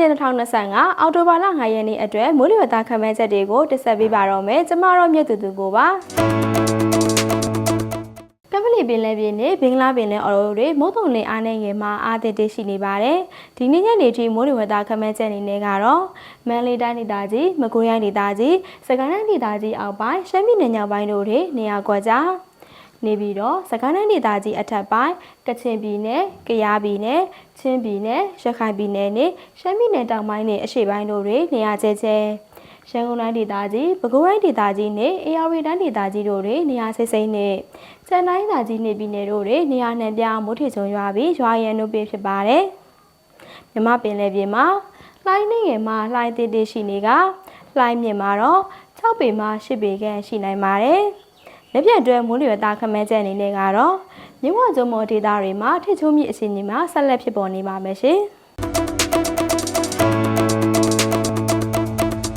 ရက်2025အောက်တိုဘာလ9ရက်နေ့အတွက်မိုးလေဝသခန့်မှန်းချက်တွေကိုတင်ဆက်ပေးပါတော့မယ်ကျမတို့မြတ်သူသူကိုပါကပလီပင်လယ်ပြင်နဲ့ဘင်္ဂလားပင်လယ်အော်ရိုတွေမုတ်တုံလင်အားနေငယ်မှာအားသစ်တရှိနေပါတယ်။ဒီနေ့ညနေထိမိုးလေဝသခန့်မှန်းချက်အနေနဲ့ကတော့မန်လေးတိုင်းဒေသကြီးမကွေးတိုင်းဒေသကြီးစကိုင်းတိုင်းဒေသကြီးအောက်ပိုင်းရှမ်းပြည်နယ်ညောင်ပိုင်းတို့တွေနေရာကွက်ကြား နေပြီးတော့စကိုင်းတိုင်းဒေသကြီးအထက်ပိုင်းကချင်ပြည်နယ်၊ကယားပြည်နယ်၊ချင်းပြည်နယ်၊ရခိုင်ပြည်နယ်နဲ့ရှမ်းပြည်နယ်တောင်ပိုင်းနဲ့အရှေ့ပိုင်းတို့တွေနေရာကျဲကျဲရန်ကုန်တိုင်းဒေသကြီးပဲခူးတိုင်းဒေသကြီးနဲ့အေရဝတီတိုင်းဒေသကြီးတို့တွေနေရာစိတ်စိမ့်နဲ့စံတိုင်းဒေသကြီးနေပြည်နယ်တို့တွေနေရာနှံပြမိုးထချုံရွာပြီးရွာရန်တို့ပြဖြစ်ပါတယ်မြမပင်လယ်ပြင်မှာလှိုင်းနေငယ်မှာလှိုင်းသေးသေးရှိနေကလှိုင်းမြင့်မှာတော့6ပေမှ10ပေခန့်ရှိနိုင်ပါတယ်။ လက်ပြတ်တွဲမိုးလေဝသခန့်မှန်းချက်အနေနဲ့ကတော့မြဝကျုံမော်ဒေတာတွေမှာထစ်ချိုးမြစ်အစီအစဉ်မှာဆက်လက်ဖြစ်ပေါ်နေပါမယ်ရှင်။